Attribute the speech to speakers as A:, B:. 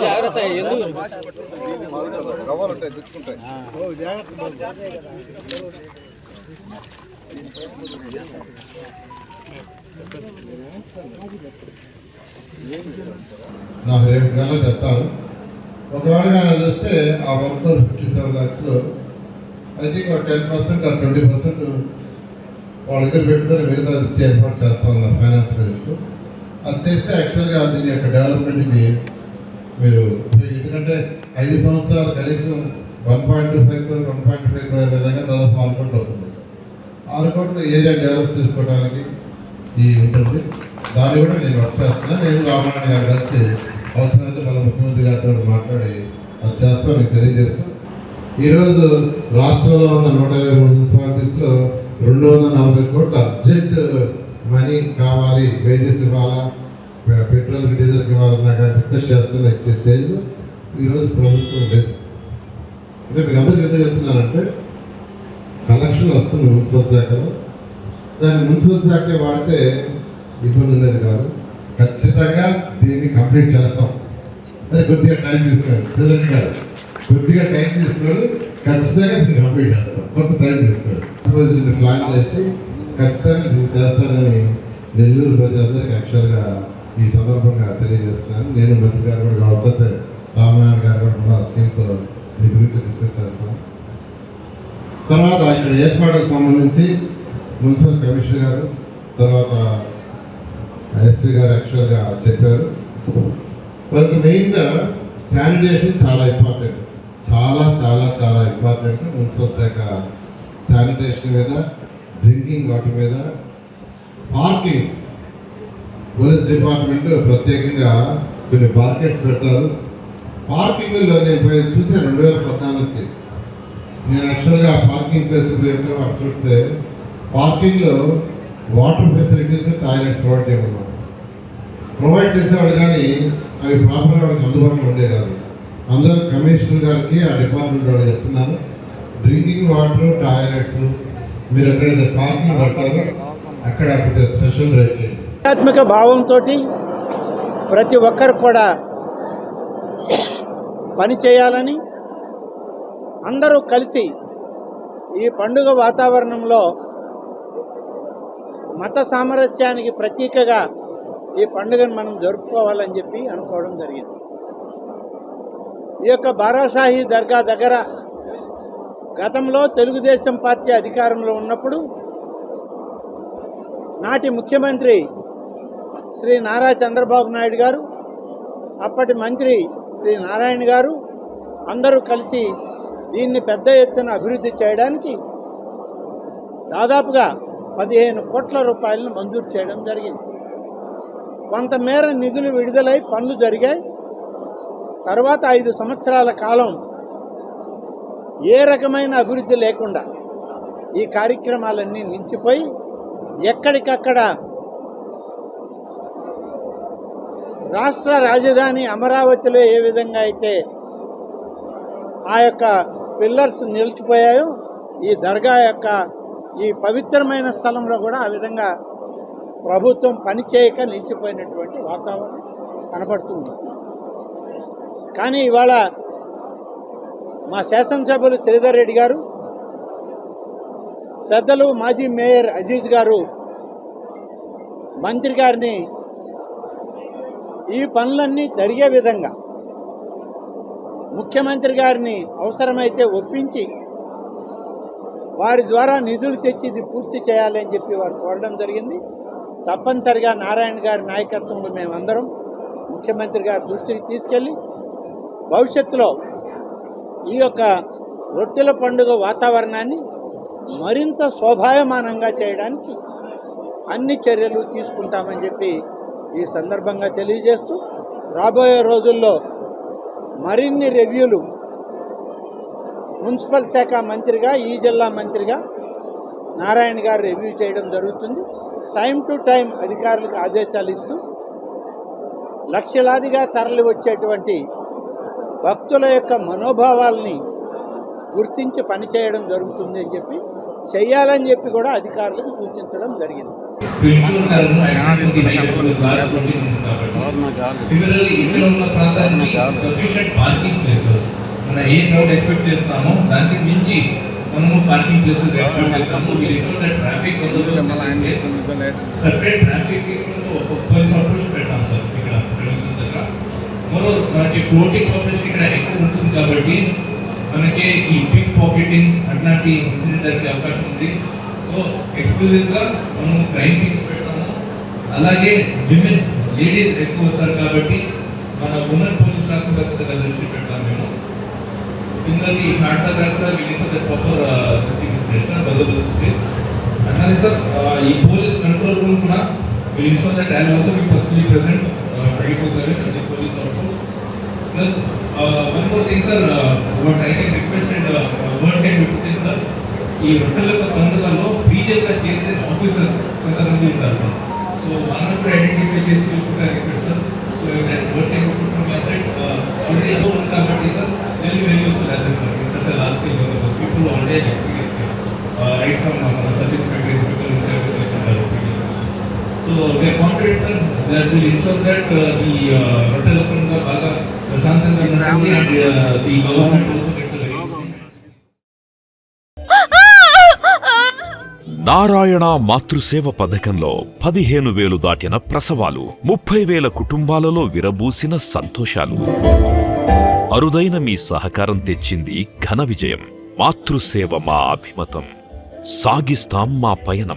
A: జాగ్రత్త ఎందుకు
B: కావాలంటే తెచ్చుకుంటాయి
C: నాకు రేపు నెల చెప్తాను ఒకవేళ ఆయన చూస్తే ఆ వన్ ఫోర్ ఫిఫ్టీ సెవెన్ ల్యాక్స్లో ఐ థింక్ ఒక టెన్ పర్సెంట్ ఆ ట్వంటీ పర్సెంట్ వాళ్ళ దగ్గర పెట్టుకొని మిగతా ఇచ్చే ఏర్పాటు చేస్తా ఉన్నారు ఫైనాన్స్ మినిస్టర్ అది తెస్తే యాక్చువల్గా దీని యొక్క డెవలప్మెంట్కి మీరు ఎందుకంటే ఐదు సంవత్సరాలు కనీసం one point two five crore one point five crore విధంగా దాదాపు ఆరు కోట్లు అవుతుంది. ఆరు కోట్లు ఏరియా డెవలప్ చేసుకోవడానికి ఈ ఉంటుంది. దాన్ని కూడా నేను వర్క్ చేస్తున్నాను నేను రామారాయణ గారు కలిసి అవసరమైతే మన ముఖ్యమంత్రి గారితో మాట్లాడి అది చేస్తాం మీకు తెలియజేస్తాను ఈరోజు రాష్ట్రంలో ఉన్న నూట ఇరవై మూడు మున్సిపాలిటీస్లో రెండు వందల నలభై కోట్ల అర్జెంట్ మనీ కావాలి వేజెస్ ఇవ్వాలా పెట్రోల్ పెట్రోల్కి డీజిల్కి ఇవ్వాలన్నా కానీ రిక్వెస్ట్ చేస్తున్న ఇచ్చే సేజ్ ఈరోజు ప్రభుత్వం లేదు. అంటే మీకు అందరికీ ఎందుకు చెప్తున్నానంటే కలెక్షన్ వస్తుంది మున్సిపల్ శాఖలో. దాన్ని మున్సిపల్ శాఖే వాడితే ఇబ్బంది ఉండేది కాదు. ఖచ్చితంగా దీన్ని కంప్లీట్ చేస్తాం. అదే కొద్దిగా టైం తీసుకోండి ప్రెసిడెంట్ గారు కొద్దిగా టైం తీసుకొని ఖచ్చితంగా దీన్ని కంప్లీట్ చేస్తాం. కొంత టైం తీసుకోండి దీన్ని ప్లాన్ చేసి ఖచ్చితంగా దీన్ని చేస్తానని నెల్లూరు ప్రజలందరికీ యాక్చువల్గా ఈ సందర్భంగా తెలియజేస్తున్నాను. నేను మంత్రి గారు కూడా కావచ్చు రామనారాయణ గారు కూడా మా సీఎంతో దీని గురించి డిస్కస్ చేస్తాం. తర్వాత ఇక్కడ ఏర్పాటుకు సంబంధించి మున్సిపల్ కమిషనర్ గారు తర్వాత ఎస్పీ గారు యాక్చువల్గా చెప్పారు. మనకు మెయిన్గా శానిటేషన్ చాలా ఇంపార్టెంట్ చాలా చాలా చాలా ఇంపార్టెంట్ మున్సిపల్ శాఖ శానిటేషన్ మీద డ్రింకింగ్ వాటర్ మీద పార్కింగ్ పోలీస్ డిపార్ట్మెంట్ ప్రత్యేకంగా కొన్ని మార్కెట్స్ పెడతారు. పార్కింగ్లో నేను పోయి చూసాను రెండు వేల పద్నాలుగు నుంచి. నేను యాక్చువల్గా పార్కింగ్ ప్లేస్ ఏంటో అటు చూస్తే పార్కింగ్లో వాటర్ ఫెసిలిటీస్ టాయిలెట్స్ ప్రొవైడ్ చేయమన్నారు. ప్రొవైడ్ చేసేవాడు కానీ అవి ప్రాపర్గా వాళ్ళకి అందుబాటులో ఉండే కాదు. అందులో కమిషనర్ గారికి ఆ డిపార్ట్మెంట్ వాళ్ళు చెప్తున్నారు. డ్రింకింగ్ వాటర్ టాయిలెట్స్ మీరు ఎక్కడైతే పార్కింగ్ పడతారో అక్కడ స్పెషల్ రేట్ చేయండి.
D: ఆధ్యాత్మిక భావంతో ప్రతి ఒక్కరు కూడా పని చేయాలని అందరూ కలిసి ఈ పండుగ వాతావరణంలో మత సామరస్యానికి ప్రతీకగా ఈ పండుగను మనం జరుపుకోవాలని చెప్పి అనుకోవడం జరిగింది. ఈ యొక్క బారాషాహి దర్గా దగ్గర గతంలో తెలుగుదేశం పార్టీ అధికారంలో ఉన్నప్పుడు నాటి ముఖ్యమంత్రి శ్రీ నారా చంద్రబాబు నాయుడు గారు అప్పటి మంత్రి శ్రీ నారాయణ గారు అందరూ కలిసి దీన్ని పెద్ద ఎత్తున అభివృద్ధి చేయడానికి దాదాపుగా పదిహేను కోట్ల రూపాయలను మంజూరు చేయడం జరిగింది. కొంతమేర నిధులు విడుదలై పనులు జరిగాయి. తర్వాత ఐదు సంవత్సరాల కాలం ఏ రకమైన అభివృద్ధి లేకుండా ఈ కార్యక్రమాలన్నీ నిలిచిపోయి ఎక్కడికక్కడ రాష్ట్ర రాజధాని అమరావతిలో ఏ విధంగా అయితే ఆ యొక్క పిల్లర్స్ నిలిచిపోయాయో ఈ దర్గా యొక్క ఈ పవిత్రమైన స్థలంలో కూడా ఆ విధంగా ప్రభుత్వం పనిచేయక నిలిచిపోయినటువంటి వాతావరణం కనపడుతుంది కానీ ఇవాళ మా శాసనసభ్యులు శ్రీధర్ రెడ్డి గారు పెద్దలు మాజీ మేయర్ అజీజ్ గారు మంత్రి గారిని ఈ పనులన్నీ జరిగే విధంగా ముఖ్యమంత్రి గారిని అవసరమైతే ఒప్పించి వారి ద్వారా నిధులు తెచ్చి ఇది పూర్తి చేయాలని చెప్పి వారు కోరడం జరిగింది. తప్పనిసరిగా నారాయణ గారి నాయకత్వంలో మేమందరం ముఖ్యమంత్రి గారి దృష్టికి తీసుకెళ్ళి భవిష్యత్తులో ఈ యొక్క రొట్టెల పండుగ వాతావరణాన్ని మరింత శోభాయమానంగా చేయడానికి అన్ని చర్యలు తీసుకుంటామని చెప్పి ఈ సందర్భంగా తెలియజేస్తూ రాబోయే రోజుల్లో మరిన్ని రివ్యూలు మున్సిపల్ శాఖ మంత్రిగా ఈ జిల్లా మంత్రిగా నారాయణ గారు రివ్యూ చేయడం జరుగుతుంది. టైం టు టైం అధికారులకు ఆదేశాలు ఇస్తూ లక్షలాదిగా తరలి వచ్చేటువంటి భక్తుల యొక్క మనోభావాల్ని గుర్తించి పనిచేయడం జరుగుతుంది అని చెప్పి చెయ్యాలని చెప్పి కూడా అధికారులకు సూచించడం జరిగింది.
A: మనం ఏ క్రౌడ్ ఎక్స్పెక్ట్ చేస్తామో దానికి మించి మనము పార్కింగ్ ప్లేసెస్ ఏర్పాటు చేస్తాము. Traffic separate traffic police operation పెట్టాం సార్ ఇక్కడ ప్రెమిసెస్ దగ్గర మరో మనకి ఫ్లోటింగ్ ఆపరేషన్ ఇక్కడ ఎక్కువ ఉంటుంది కాబట్టి మనకి ఈ పిక్ పాకెటింగ్ అట్లాంటి ఇన్సిడెంట్ జరిగే అవకాశం ఉంది. సో ఎక్స్క్లూజివ్గా మనము క్రైమ్ టీమ్స్ పెట్టాము అలాగే విమెన్ లేడీస్ ఎక్కువ వస్తారు కాబట్టి మన ఉమెన్ పోలీస్ స్టాఫ్ దగ్గర దృష్టి పెడతాం మేము. సిమిలర్లీ ఈ దగ్గర విలేజ్ ప్రాపర్ స్పేస్ స్పేస్ అట్లానే సార్ ఈ పోలీస్ కంట్రోల్ రూమ్ కూడా will that I also be personally present twenty four seven the police out plus one more thing sir what I can request and word put in, sir, ఈ రొట్టెల పండుగలో BJP చేసే officers కొంతమంది ఉంటారు sir so వాళ్ళని కూడా identify చేసి request sir so word can from my already amount కాబట్టి sir very very useful asset sir in such last scale people already experience right from మన సబ్ ఇన్స్పెక్టర్ ఇన్స్పెక్టర్ నుంచి చేస్తుంటారు so they confident sir that will ensure that the Rottela Panduga బాగా ప్రశాంతంగా ఉంటుంది and the government also gets very
E: Narayana Matruseva పథకంలో పదిహేను వేలు దాటిన ప్రసవాలు ముప్పై వేల కుటుంబాలలో విరబూసిన సంతోషాలు. అరుదైన మీ సహకారం తెచ్చింది ఘన విజయం. మాతృసేవ మా అభిమతం. సాగిస్తాం మా పయనం.